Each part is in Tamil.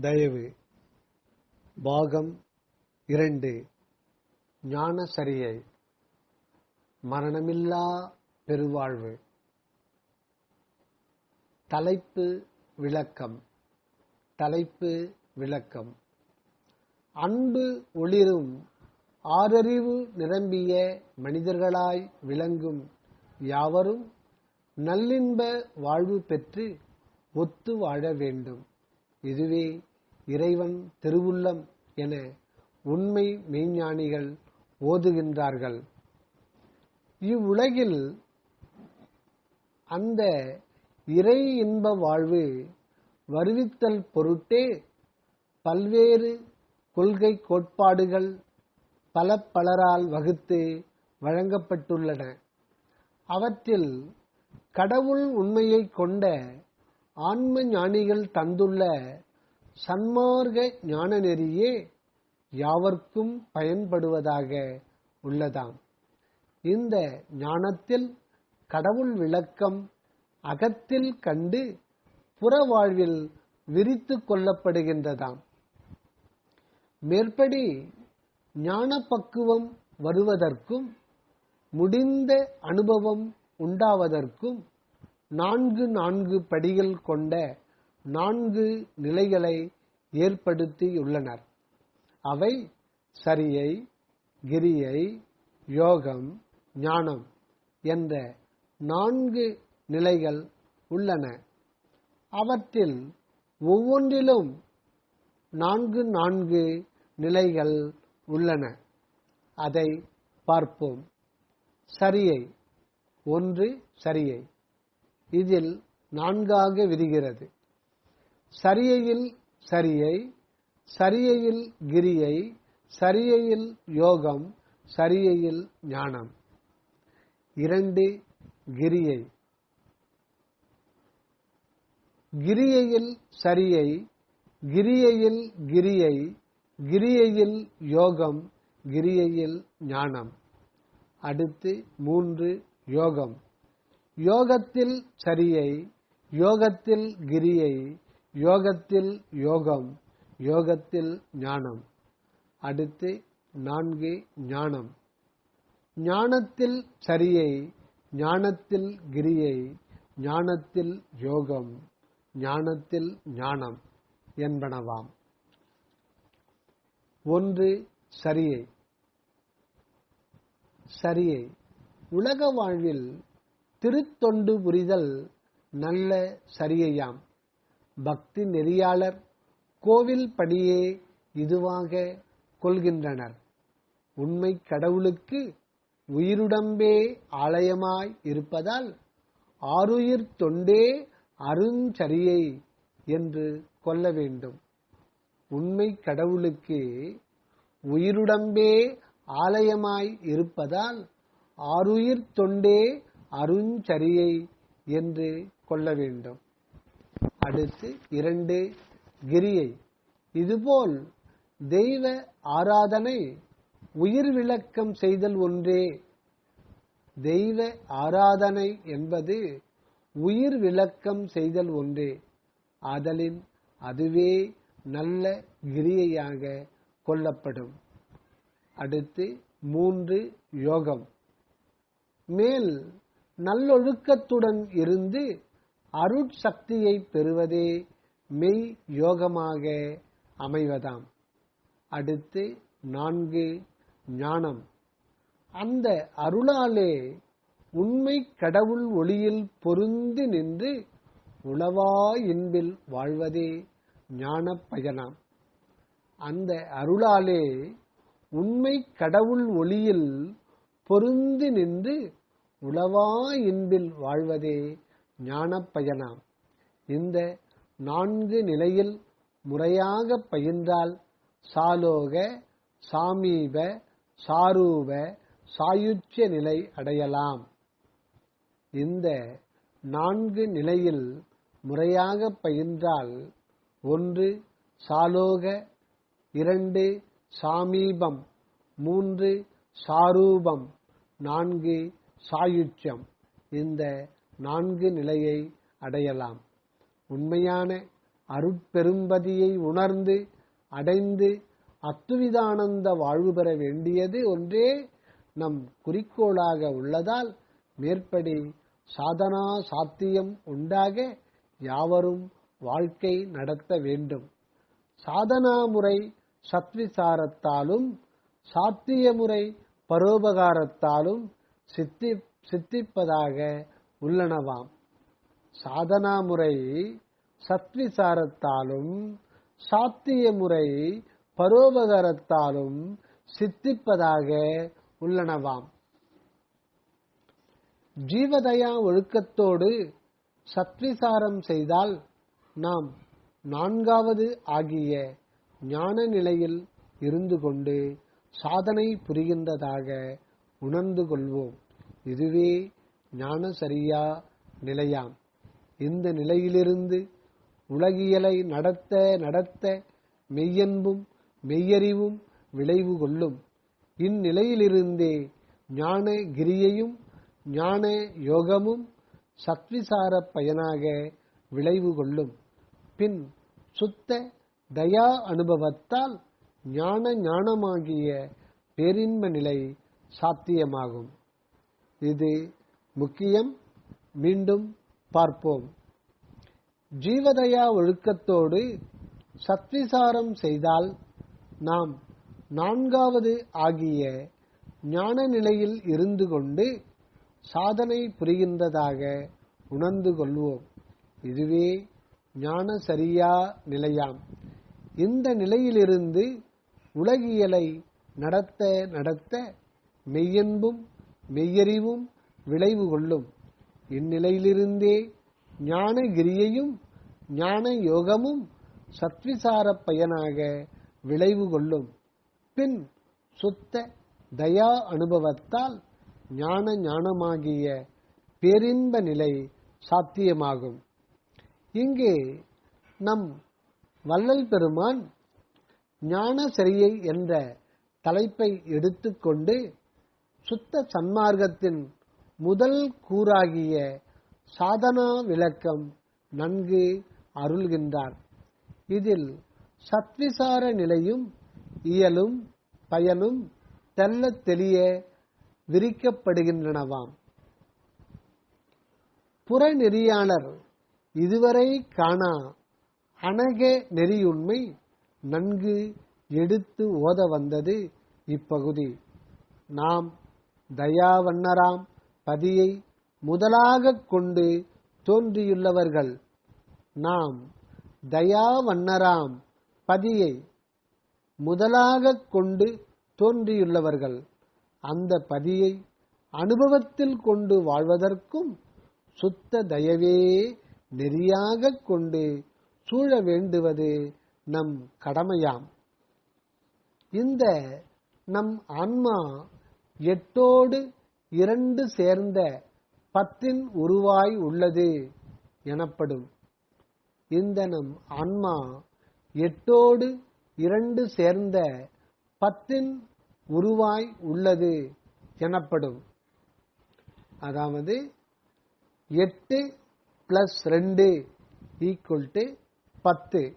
தயவு. பாகம் இரண்டு. ஞானசரியை. மரணமில்லா பெருவாழ்வு. தலைப்பு விளக்கம். தலைப்பு விளக்கம். அன்பு ஒளிரும். ஆறறிவு நிரம்பிய மனிதர்களாய் விளங்கும் யாவரும் நல்லின்ப வாழ்வு பெற்று ஒத்து வாழ வேண்டும். இதுவே இறைவன் திருவுள்ளம் என உண்மை மெய்ஞானிகள் ஓதுகின்றார்கள். இவ்வுலகில் அந்த இறை இன்ப வாழ்வு வருவித்தல் பொருட்டே பல்வேறு கொள்கை கோட்பாடுகள் பல பலரால் வகுத்து வழங்கப்பட்டுள்ளன. அவற்றில் கடவுள் உண்மையை கொண்ட ஆன்ம ஞானிகள் தந்துள்ள சன்மார்க்க ஞான நெறியே யாவர்க்கும் பயன்படுவதாக உள்ளதாம். இந்த ஞானத்தில் கடவுள் விளக்கம் அகத்தில் கண்டு புற வாழ்வில் விரித்து கொள்ளப்படுகின்றதாம். மேற்படி ஞான பக்குவம் வருவதற்கும் முடிந்த அனுபவம் உண்டாவதற்கும் நான்கு நான்கு படிகள் கொண்ட நான்கு நிலைகளை ஏற்படுத்தியுள்ளனர். அவை சரியை கிரியை யோகம் ஞானம் என்ற நான்கு நிலைகள் உள்ளன. அவற்றில் ஒவ்வொன்றிலும் நான்கு நான்கு நிலைகள் உள்ளன. அதை பார்ப்போம். சரியை ஒன்று சரியை. இதில் நான்காக விரிகிறது. சரியையில் சரியை சரியையில் கிரியை சரியையில் யோகம் சரியையில் ஞானம். இரண்டு கிரியை. கிரியையில் சரியை கிரியையில் கிரியை கிரியையில் யோகம் கிரியையில் ஞானம். அடுத்து மூன்று யோகம். யோகத்தில் சரியை யோகத்தில் கிரியை யோகத்தில் யோகம் யோகத்தில் ஞானம். அடுத்து நான்கு ஞானம். ஞானத்தில் சரியை ஞானத்தில் கிரியை ஞானத்தில் யோகம் ஞானத்தில் ஞானம் என்பனவாம். ஒன்று சரியை. சரியை. உலக வாழ்வில் திருத்தொண்டு புரிதல் நல்ல சரியையாம் பக்தி நெறியாளர் கோவில் படியே இதுவாக கொள்கின்றனர். உண்மை கடவுளுக்கு உயிருடம்பே ஆலயமாய் இருப்பதால் ஆறுயிர் தொண்டே அருஞ்சரியை என்று கொள்ள வேண்டும். உண்மை கடவுளுக்கு உயிருடம்பே ஆலயமாய் இருப்பதால் ஆறுயிர் தொண்டே அருஞ்சரியை என்று கொள்ள வேண்டும். அடுத்து இரண்டு கிரியை. இதுபோல் தெய்வ ஆராதனை உயிர் விளக்கம் செய்தல் ஒன்றே. தெய்வ ஆராதனை என்பது உயிர் விளக்கம் செய்தல் ஒன்றே. ஆதலின் அதுவே நல்ல கிரியையாக கொள்ளப்படும். அடுத்து மூன்று யோகம். மேல் நல்லொழுக்கத்துடன் இருந்து அருட்சக்தியை பெறுவதே மெய் யோகமாக அமைவதாம். அடுத்து நான்கு ஞானம். அந்த அருளாலே உண்மை கடவுள் ஒளியில் பொருந்து நின்று உளவா இன்பில் வாழ்வதே ஞான பயனாம். அந்த அருளாலே உண்மை கடவுள் ஒளியில் பொருந்து நின்று உளவா இன்பில் வாழ்வதே ஞான பயனாம் இந்த நான்கு நிலையில் முறையாக பயின்றால் சாலோக சாமீப சாரூப சாயுச்ச நிலை அடையலாம். இந்த நான்கு நிலையில் முறையாக பயின்றால் ஒன்று சாலோக இரண்டு சாமீபம் மூன்று சாரூபம் நான்கு சாயுச்சம் இந்த நான்கு நிலையை அடையலாம். உண்மையான அருட்பெரும்பதியை உணர்ந்து அடைந்து அத்துவிதானந்த வாழ்வு பெற வேண்டியது ஒன்றே நம் குறிக்கோளாக உள்ளதால் மேற்படி சாதனா சாத்தியம் உண்டாக யாவரும் வாழ்க்கை நடத்த வேண்டும். சாதனா முறை சத்விசாரத்தாலும் சாத்திய முறை பரோபகாரத்தாலும் சித்தி சித்திப்பதாக உள்ளனவாம். சாதனா முறை சத்விசாரத்தாலும் சாத்திய முறை பரோபகாரத்தாலும் சித்திப்பதாக உள்ளனவாம். ஜீவதயா ஒழுக்கத்தோடு சத்விசாரம் செய்தால் நாம் நான்காவது ஆகிய ஞான நிலையில் இருந்து கொண்டு சாதனை புரிகின்றதாக உணர்ந்து கொள்வோம். இதுவே ஞான சரியா நிலையாம். இந்த நிலையிலிருந்து உலகியலை நடத்த நடத்த மெய்யன்பும் மெய்யறிவும் விளைவு கொள்ளும். இந்நிலையிலிருந்தே ஞான கிரியையும் ஞான யோகமும் சத்விசார பயனாக விளைவு கொள்ளும். பின் சுத்த தயா அனுபவத்தால் ஞான ஞானமாகிய பேரின்ப நிலை சாத்தியமாகும். இது முக்கியம். மீண்டும் பார்ப்போம். ஜீவதயா ஒழுக்கத்தோடு சத்விசாரம் செய்தால் நாம் நான்காவது ஆகிய ஞான நிலையில் இருந்து கொண்டு சாதனை புரிகின்றதாக உணர்ந்து கொள்வோம். இதுவே ஞான சரியா நிலையாம். இந்த நிலையிலிருந்து உலகியலை நடத்த நடத்த மெய்யன்பும் மெய்யறிவும் விளைவு கொள்ளும். இந்நிலையிலிருந்தே ஞான கிரியையும் ஞான யோகமும் சத்விசார பயனாக விளைவு கொள்ளும். பின் சுத்த தயா அனுபவத்தால் ஞான ஞானமாகிய பேரின்ப நிலை சாத்தியமாகும். இங்கே நம் வள்ளல் பெருமான் ஞான சரியை என்ற தலைப்பை எடுத்துக்கொண்டு சுத்த சன்மார்க்கத்தின் முதல் கூறாகிய சாதனா விளக்கம் நன்கு அருள்கின்றார். இதில் சத்விசார நிலையும் இயலும் பயனும் தெள்ளத் தெளிய விரிக்கப்படுகின்றனவாம். புறநெறியாளர் இதுவரை காணா அணக நெறியுண்மை நன்கு எடுத்து ஓத வந்தது இப்பகுதி. நாம் தயாவண்ணராம் பதியை முதலாகக் கொண்டு தோன்றியுள்ளவர்கள். நாம் தயாவண்ணராம் பதியை முதலாகக் கொண்டு தோன்றியுள்ளவர்கள். அந்த பதியை அனுபவத்தில் கொண்டு வாழ்வதற்கும் சுத்த தயவே நெறியாக கொண்டு சூழ வேண்டுவது நம் கடமையாம். இந்த நம் ஆன்மா எட்டோடு இரண்டு சேர்ந்த பத்தின் உருவாய் உள்ளது எனப்படும். இந்த நம் ஆன்மா எட்டோடு இரண்டு சேர்ந்த பத்தின் உருவாய் உள்ளது எனப்படும். அதாவது எட்டு பிளஸ் ரெண்டு ஈக்குவல் டு பத்து.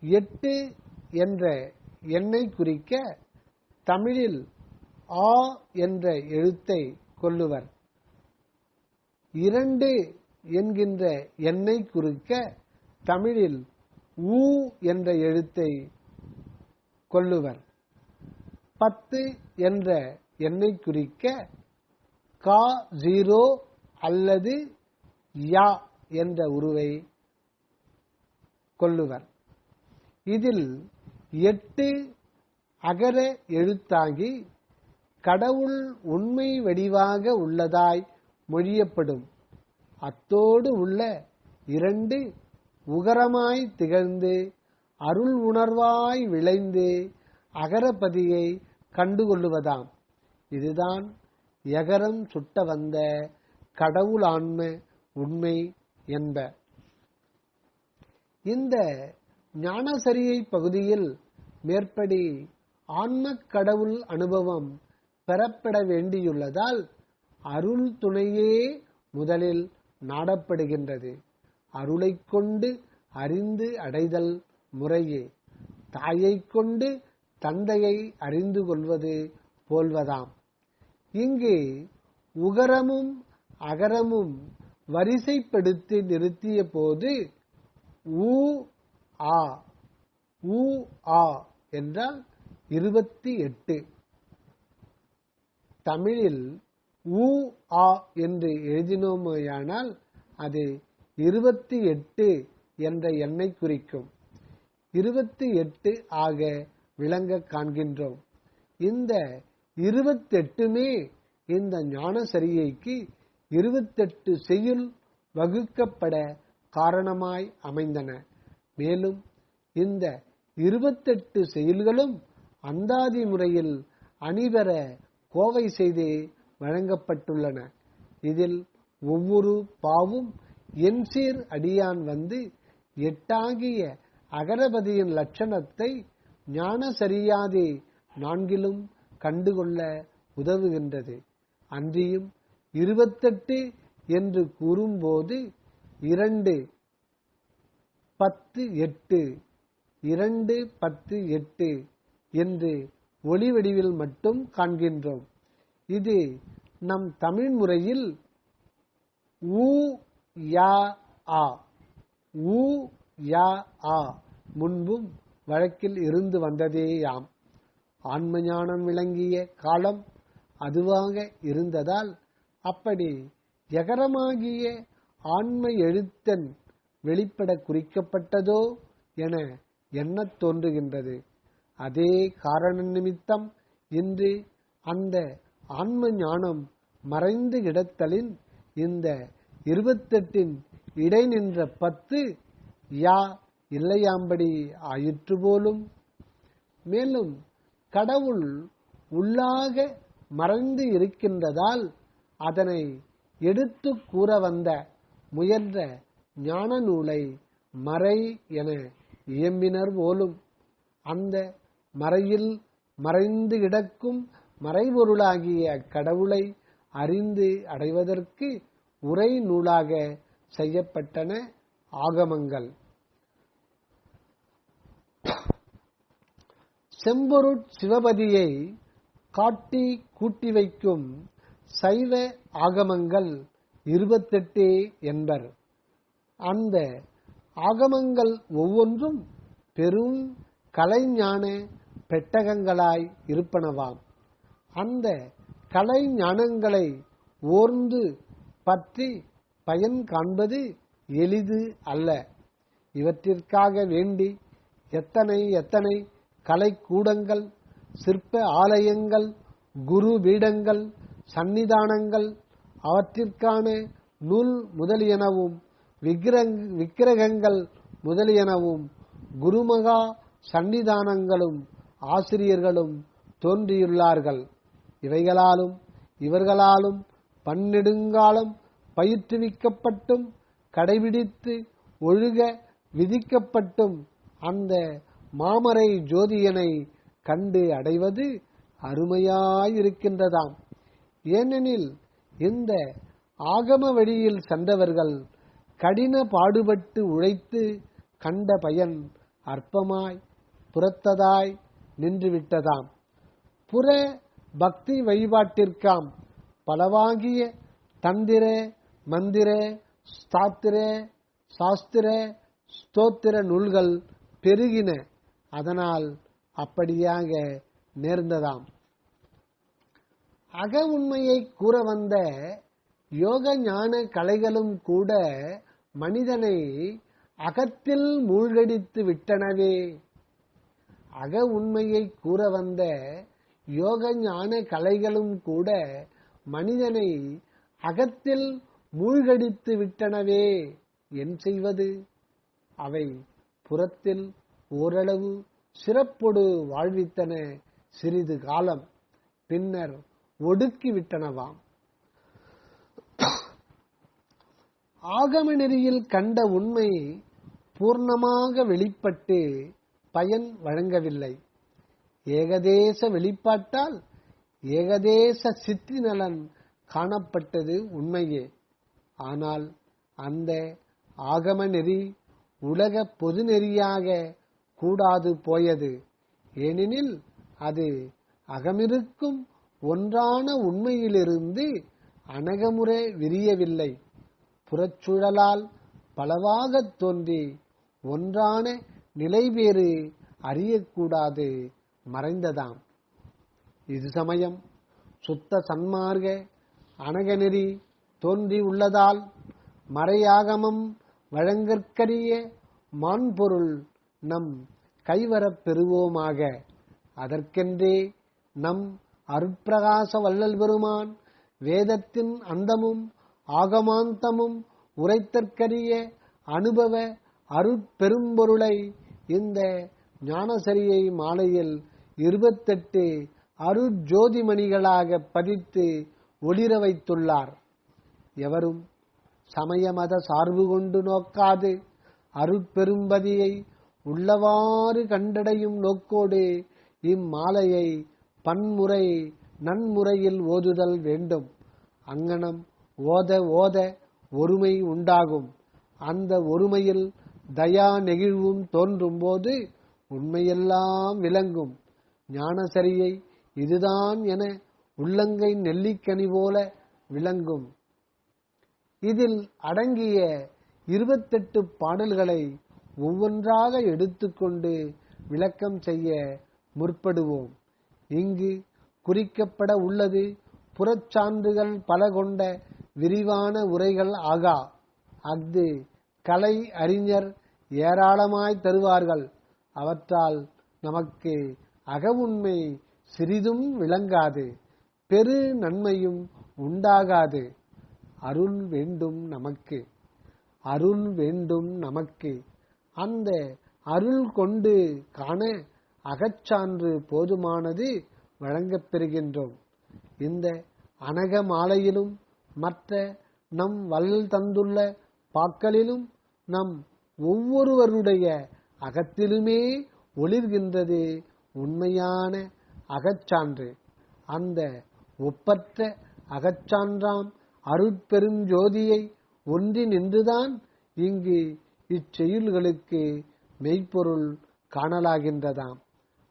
எட்டு என்ற எண்ணை குறிக்க தமிழில் ஆ என்ற எழுத்தை கொள்ளுவர். இரண்டு என்கின்ற எண்ணை குறிக்க தமிழில் ஊ என்ற எழுத்தை கொள்ளுவர். பத்து என்ற எண்ணை குறிக்க கா ஜீரோ அல்லது யா என்ற உருவை கொள்ளுவர். இதில் எட்டு அகர எழுத்தாகி கடவுள் உண்மை வடிவாக உள்ளதாய் மொழியப்படும். அத்தோடு உள்ள இரண்டு உகரமாய் திகழ்ந்து அருள் உணர்வாய் விளைந்து அகரபதியை கண்டுகொள்ளுவதாம். இதுதான் எகரம் சுட்ட வந்த கடவுளான்ம உண்மை என்ப. இந்த ஞானசரியை பகுதியில் மேற்படி ஆன்மக் கடவுள் அனுபவம் பெறப்பட வேண்டியுள்ளதால் அருள் துணையே முதலில் நாடப்படுகின்றது. அருளைக் கொண்டு அறிந்து அடைதல் முறையே. தாயைக் கொண்டு தந்தையை அறிந்து கொள்வது போல்வதாம். இங்கு உகரமும் அகரமும் வரிசைப்படுத்தி நிறுத்திய போது ஊ ஆ ஊ ஆ என்றால் இருபத்தி எட்டு. தமிழில் உ ஆ என்று எழுதினோமேயானால் அது இருபத்தி எட்டு என்ற எண்ணை குறிக்கும். இருபத்தி எட்டு ஆக விளங்க காண்கின்றோம். இந்த இருபத்தெட்டுமே இந்த ஞான சரியைக்கு இருபத்தெட்டு செய்யுள் வகுக்கப்பட காரணமாய் அமைந்தன. மேலும் இந்த இருபத்தெட்டு செயல்களும் அந்தாதி முறையில் அணிபெற கோவை செய்து வழங்கப்பட்டுள்ளன. இதில் ஒவ்வொரு பாவும் என்சீர் அடியான் வந்து எட்டாகிய அகரபதியின் லட்சணத்தை ஞான சரியாதே நான்கிலும் கண்டுகொள்ள உதவுகின்றது. அன்றியும் இருபத்தெட்டு என்று கூறும்போது இரண்டு பத்து எட்டு இரண்டு பத்து எட்டு என்று ஒளி வடிவில் மட்டும் காண்கின்றோம். இது நம் தமிழ் முறையில் ஊ யா ஆ. ஊ யா ஆ முன்பும் வழக்கில் இருந்து வந்ததேயாம். ஆன்மஞானம் விளங்கிய காலம் அதுவாக இருந்ததால் அப்படி எகரமாகிய ஆன்ம எழுத்தன் வெளிப்பட குறிக்கப்பட்டதோ என எண்ணத் தோன்றுகின்றது. அதே காரண நிமித்தம் இன்று அந்த ஆன்ம ஞானம் மறைந்து கிடத்தலின் இந்த இருபத்தெட்டின் இடை நின்ற பத்து யா இல்லையாம்படி ஆயிற்று போலும். மேலும் கடவுள் உள்ளாக மறைந்து இருக்கின்றதால் அதனை எடுத்து கூற வந்த முயன்ற ஞான நூலை மறை என இயம்பினர் போலும். அந்த மறையில் மறைந்து கிடக்கும் மறைபொருளாகிய கடவுளை அறிந்து அடைவதற்கு உரை நூலாக செய்யப்பட்டன ஆகமங்கள். செம்பொருட் சிவபதியை காட்டி கூட்டி வைக்கும் சைவ ஆகமங்கள் இருபத்தெட்டு என்பர். அந்த ஆகமங்கள் ஒவ்வொன்றும் பெரும் கலைஞான பெட்டகங்களாய் இருப்பனவாம். அந்த கலை ஞானங்களை ஓர்ந்து பற்றி பயன் காண்பது எளிது அல்ல. இவற்றிற்காக வேண்டி எத்தனை எத்தனை கலைக்கூடங்கள் சிற்ப ஆலயங்கள் குரு பீடங்கள் சன்னிதானங்கள் அவற்றிற்கான நூல் முதலியனவும் விக்கிரங் விக்கிரகங்கள் முதலியனவும் குருமகா சன்னிதானங்களும் ஆசிரியர்களும் தோன்றியுள்ளார்கள். இவைகளாலும் இவர்களாலும் பன்னெடுங்காலம் பயிற்றுவிக்கப்பட்டும் கடைபிடித்து ஒழுக விதிக்கப்பட்டும் அந்த மாமரை ஜோதியனை கண்டு அடைவது அருமையாயிருக்கின்றதாம். ஏனெனில் இந்த ஆகம வழியில் சென்றவர்கள் கடின பாடுபட்டு உழைத்து கண்ட பயன் அற்பமாய் புறத்ததாய் நின்றுவிட்டதாம். புற பக்தி வழிபாட்டிற்காம். பலவாகிய தந்திர மந்திர ஸ்தாத்திர சாஸ்திர ஸ்தோத்திர நூல்கள் பெருகின. அதனால் அப்படியாக நேர்ந்ததாம். அக உண்மையை கூற வந்த யோக ஞான கலைகளும் கூட மனிதனை அகத்தில் மூழ்கடித்து விட்டனவே. அக உண்மையை கூற வந்த யோக ஞான கலைகளும் கூட மனிதனை அகத்தில் மூழ்கடித்து விட்டனவே. என் செய்வது? அவை புறத்தில் ஓரளவு சிறப்பொடு வாழ்வித்தன சிறிது காலம் பின்னர் ஒடுக்கி விட்டனவாம். ஆகம நெறியில் கண்ட உண்மை பூர்ணமாக வெளிப்பட்டு பயன் வழங்கவில்லை. ஏகதேச வெளிப்பாட்டால் ஏகதேச சித்தி நலன் காணப்பட்டது உண்மையே. ஆனால் அந்த ஆகம நெறி உலக பொது நெறியாக கூடாது போயது. ஏனெனில் அது அகமிருக்கும் ஒன்றான உண்மையிலிருந்து அனகமுறை விரியவில்லை. புறச்சூழலால் பலவாகத் தோன்றி ஒன்றான நிலைவேறு அறியக்கூடாது மறைந்ததாம். இது சமயம். சுத்த சன்மார்க அணகநெறி தோன்றி உள்ளதால் மறையாகமம் வழங்கற்கரிய மான்பொருள் நம் கைவரப் பெறுவோமாக. அதற்கென்றே நம் அருட்பிரகாச வள்ளல் பெருமான் வேதத்தின் அந்தமும் ஆகமாந்தமும் உரைத்தற்கரிய அனுபவ அருட்பெரும்பொருளை இந்த ஞானசரியை மாலையில் இருபத்தெட்டு அருட்ஜோதிமணிகளாக பதித்து ஒளிர வைத்துள்ளார். எவரும் சமய மத சார்பு கொண்டு நோக்காது. அருட்பெரும்பதியை உள்ளவாறு கண்டடையும் நோக்கோடு இம்மாலையை பன்முறை நன்முறையில் ஓதுதல் வேண்டும். அங்கனம் ஓத ஓத ஒருமை உண்டாகும். அந்த ஒருமையில் தயா நெகிழ்வும் தோன்றும் போது உண்மையெல்லாம் விளங்கும். ஞானசரியை இதுதான் என உள்ளங்கை நெல்லிக்கனி போல விளங்கும். இதில் அடங்கிய இருபத்தெட்டு பாடல்களை ஒவ்வொன்றாக எடுத்துக்கொண்டு விளக்கம் செய்ய முற்படுவோம். இங்கு குறிக்கப்பட உள்ளது புறச்சான்றுகள் பல கொண்ட விரிவான உரைகள் ஆகா. அஃது கலை அறிஞர் ஏராளமாய் தருவார்கள். அவற்றால் நமக்கு அகவுண்மை சிறிதும் விளங்காது பெரு நன்மையும் உண்டாகாது. அருள் வேண்டும் நமக்கு அருள் வேண்டும் நமக்கு. அந்த அருள் கொண்டு காண அகச்சான்று போதுமானது வழங்கப் பெறுகின்றோம். இந்த அனக மாலையிலும் மற்ற நம் வள்ளல் தந்துள்ள பாக்களிலும் நம் ஒவ்வொருவருடைய அகத்திலுமே ஒளிர்கின்றது உண்மையான அகச்சான்று. அந்த ஒப்பற்ற அகச்சான்றாம் அருட்பெருஞ்சோதியை ஒன்றி நின்றுதான் இங்கு இச்செயல்களுக்கு மெய்ப்பொருள் காணலாகின்றதாம்.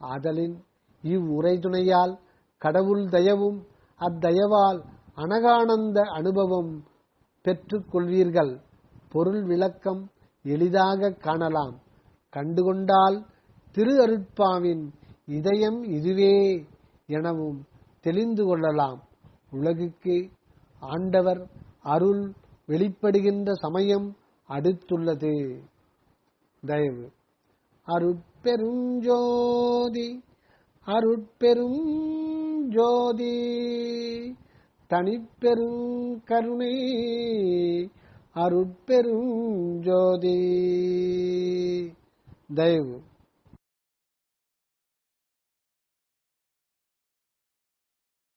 ஆதலின் இவ்வுரை துணையால் கடவுள் தயவும் அத்தயவால் அனகானந்த அனுபவம் பெற்றுக்கொள்வீர்கள். பொருள் விளக்கம் எளிதாக காணலாம். கண்டுகொண்டால் திரு அருட்பாவின் இதயம் இதுவே எனவும் தெளிந்து கொள்ளலாம். உலகுக்கு ஆண்டவர் அருள் வெளிப்படுகின்ற சமயம் அடுத்துள்ளது. தயவு. அருட்பெருஞ்சோதி அருட்பெரும் ஜோதி தனிப்பெரும் கருணை அருட்பெரும் ஜோதி தயவு.